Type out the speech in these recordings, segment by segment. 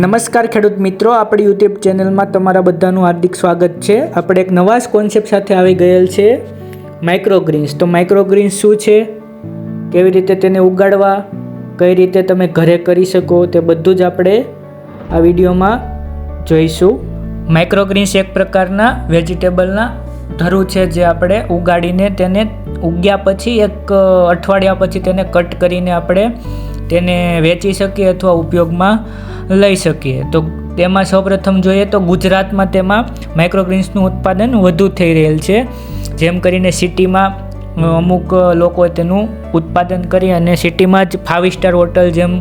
નમસ્કાર ખેડૂત મિત્રો, આપણી યુટ્યુબ ચેનલમાં તમારા બધાનું હાર્દિક સ્વાગત છે. આપણે એક નવા જ કોન્સેપ્ટ સાથે આવી ગયેલ છે માઇક્રોગ્રીન્સ તો માઇક્રોગ્રીન્સ શું છે? કેવી રીતે તેને ઉગાડવા? કઈ રીતે તમે ઘરે કરી શકો? તે બધું જ આપણે આ વિડીયોમાં જોઈશું. માઇક્રોગ્રીન્સ એક પ્રકારના વેજીટેબલના ધરું છે જે આપણે ઉગાડીને તેને ઉગ્યા પછી, એક અઠવાડિયા પછી તેને કટ કરીને આપણે તેને વેચી શકીએ અથવા ઉપયોગમાં લઈ શકીએ. તો તેમાં સૌપ્રથમ જોઈએ તો ગુજરાતમાં તેમાં માઇક્રોગ્રીન્સનું ઉત્પાદન વધુ થઈ રહેલ છે. જેમ કરીને સિટીમાં અમુક લોકો તેનું ઉત્પાદન કરી અને સિટીમાં જ ફાઇવ સ્ટાર હોટલ જેમ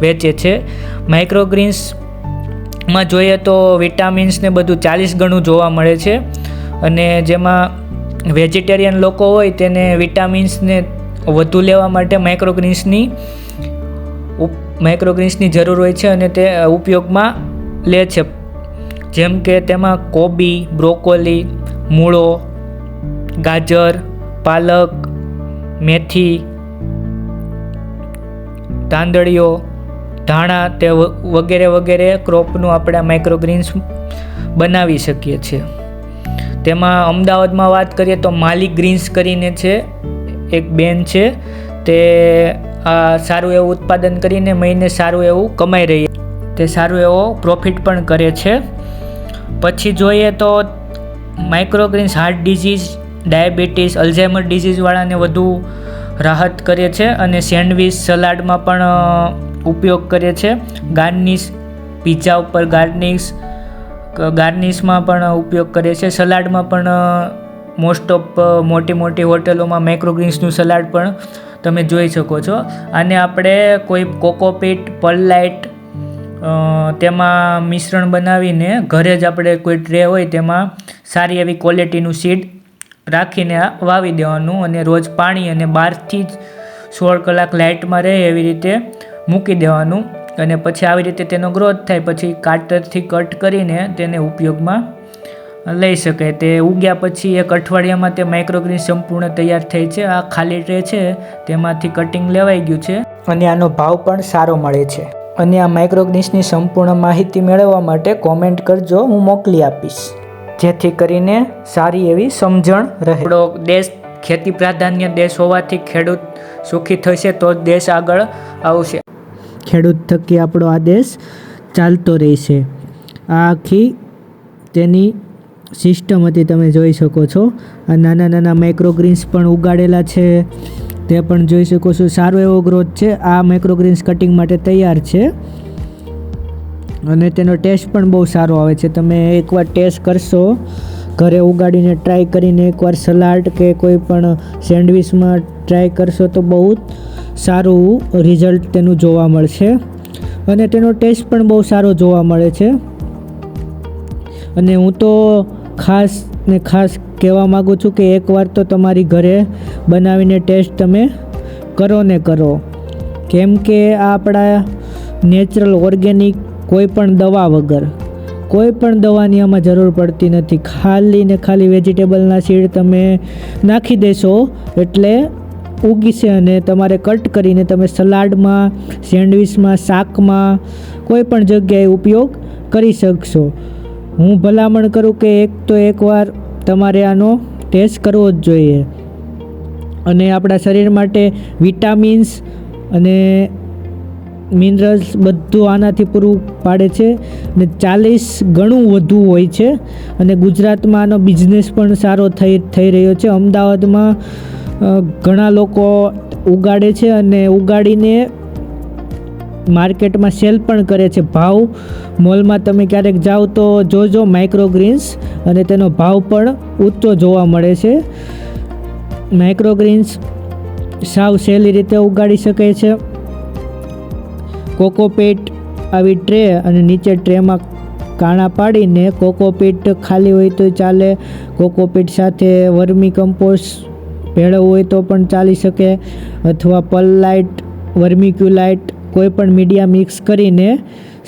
વેચે છે. માઇક્રોગ્રીન્સમાં જોઈએ તો વિટામિન્સ ને બધું ચાલીસ ગણું જોવા મળે છે. અને જેમાં વેજીટેરિયન લોકો હોય તેને વિટામિન્સને વધુ લેવા માટે માઇક્રોગ્રીન્સની માઇક્રોગ્રીન્સની જરૂર હોય છે અને તે ઉપયોગમાં લે છે. જેમ કે તેમાં કોબી, બ્રોકોલી, મૂળો, ગાજર, પાલક, મેથી, તાંદળીઓ, ધાણા તે વગેરે વગેરે ક્રોપનું આપણે માઇક્રોગ્રીન્સ બનાવી શકીએ છીએ. તેમાં અમદાવાદમાં વાત કરીએ તો માલિક ગ્રીન્સ કરીને છે, એક બેન છે, તે સારું એવું ઉત્પાદન કરીને મહિને સારું એવું કમાઈ રહી તે સારું એવો પ્રોફિટ પણ કરે છે. પછી જોઈએ તો microgreens heart disease diabetes Alzheimer ડિઝીઝવાળાને વધુ રાહત કરે છે અને સેન્ડવિચ સલાડમાં પણ ઉપયોગ કરે છે. ગાર્નિશ પીઝા ઉપર ગાર્નિશ ગાર્નિશમાં પણ ઉપયોગ કરે છે. સલાડમાં પણ મોસ્ટ ઓફ મોટી મોટી હોટલોમાં માઇક્રોગ્રીન્સનું સલાડ પણ તમે જોઈ શકો છો. અને આપણે કોઈ કોકોપીટ પલલાઇટ તેમાં મિશ્રણ બનાવીને ઘરે જ આપણે કોઈ ટ્રે હોય તેમાં સારી એવી ક્વોલિટીનું સીડ રાખીને વાવી દેવાનું અને રોજ પાણી અને બારથી જ સોળ કલાક લાઇટમાં રહે એવી રીતે મૂકી દેવાનું. અને પછી આવી રીતે તેનો ગ્રોથ થાય. પછી કાટરથી કટ કરીને તેને ઉપયોગમાં લઈ શકે. તે ઉગ્યા પછી એક અઠવાડિયામાં તે માઇક્રોગ્રીન સંપૂર્ણ તૈયાર થઈ છે. આ ખાલી ટ્રે છે. તેમાંથી કટિંગ લેવાઈ ગયું છે. અને આનો ભાવ પણ સારો મળે છે. અને આ માઇક્રોગ્રીન્સની સંપૂર્ણ માહિતી મેળવવા માટે કોમેન્ટ કરજો. હું મોકલી આપીશ. જેથી કરીને સારી એવી સમજણ રહે. આપણો દેશ ખેતી પ્રાધાન્ય દેશ હોવાથી ખેડૂત સુખી થશે તો દેશ આગળ આવશે. ખેડૂત થકી આપણો આ દેશ ચાલતો રહેશે. આ આખી તેની સિસ્ટમ હતી તમે જોઈ શકો છો. આ નાના નાના માઇક્રોગ્રીન્સ પણ ઉગાડેલા છે. તે પણ જોઈ શકો છો. સારો એવો ગ્રોથ છે. આ માઇક્રોગ્રીન્સ કટિંગ માટે તૈયાર છે. અને તેનો ટેસ્ટ પણ બહુ સારો આવે છે. તમે એકવાર ટેસ્ટ કરશો, ઘરે ઉગાડીને ટ્રાય કરીને એકવાર સલાડ કે કોઈ પણ સેન્ડવિચમાં ટ્રાય કરશો તો બહુ સારું રિઝલ્ટ તેનું જોવા મળશે. અને તેનો ટેસ્ટ પણ બહુ સારો જોવા મળે છે. અને હું તો ખાસ ને ખાસ કહેવા માગું છું કે એકવાર તો તમારી ઘરે બનાવીને ટેસ્ટ તમે કરો ને કરો. કેમ કે આપણા નેચરલ ઓર્ગેનિક કોઈ પણ દવા વગર, કોઈ પણ દવાની આમાં જરૂર પડતી નથી. ખાલી ને ખાલી વેજીટેબલના સીડ તમે નાખી દેશો એટલે ઉગીશે અને તમારે કટ કરીને તમે સલાડમાં, સેન્ડવિચમાં, શાકમાં કોઈ પણ જગ્યાએ ઉપયોગ કરી શકશો. હું ભલામણ કરું કે એક તો એકવાર તમારે આનો ટેસ્ટ કરવો જ જોઈએ. અને આપણા શરીર માટે વિટામિન્સ અને મિનરલ્સ બધું આનાથી પૂરું પાડે છે. અને ચાલીસ ગણું વધુ હોય છે. અને ગુજરાતમાં આનો બિઝનેસ પણ સારો થઈ થઈ રહ્યો છે. અમદાવાદમાં ઘણા લોકો ઉગાડે છે અને ઉગાડીને માર્કેટમાં સેલ પણ કરે છે. ભાવ મોલમાં તમે ક્યારેક જાઓ તો જોજો માઇક્રોગ્રીન્સ અને તેનો ભાવ પણ ઊંચો જોવા મળે છે. માઇક્રોગ્રીન્સ સાવ સહેલી રીતે ઉગાડી શકે છે. કોકોપીટ આવી ટ્રે અને નીચે ટ્રેમાં કાણા પાડીને કોકોપીટ ખાલી હોય તો ચાલે. કોકોપીટ સાથે વર્મી કમ્પોસ્ટ ભેળવવું હોય તો પણ ચાલી શકે. અથવા પલ લાઇટ વર્મિક્યુલાઇટ કોઈ પણ મીડિયા મિક્સ કરીને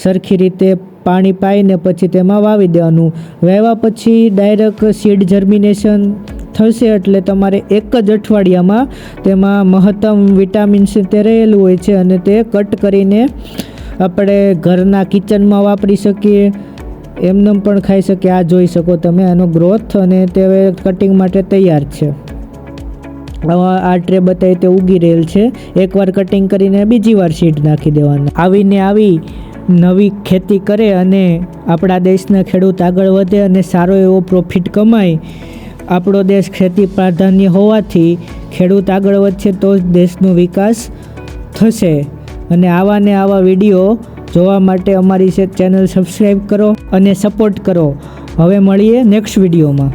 સરખી રીતે પાણી પાઈને પછી તેમાં વાવી દેવાનું. વાવ્યા પછી ડાયરેક્ટ સીડ જર્મિનેશન થશે એટલે તમારે એક જ અઠવાડિયામાં તેમાં મહત્તમ વિટામિન્સ તે રહેલું હોય છે અને તે કટ કરીને આપણે ઘરના કિચનમાં વાપરી શકીએ. એમને પણ ખાઈ શકીએ. આ જોઈ શકો તમે. આનો ગ્રોથ અને તે કટિંગ માટે તૈયાર છે. આ ટ્રે બતાવી તે ઉગી રહેલ છે. એકવાર કટિંગ કરીને બીજી વાર સીડ નાખી દેવાનું. આવીને આવી નવી ખેતી કરે અને આપણા દેશના ખેડૂત આગળ વધે અને સારો એવો પ્રોફિટ કમાય. આપણો દેશ ખેતી પ્રાધાન્ય હોવાથી ખેડૂત આગળ વધશે તો જ દેશનો વિકાસ થશે. અને આવા ને આવા વીડિયો જોવા માટે અમારી ચેનલ સબસ્ક્રાઈબ કરો અને સપોર્ટ કરો. હવે મળીએ નેક્સ્ટ વિડીયોમાં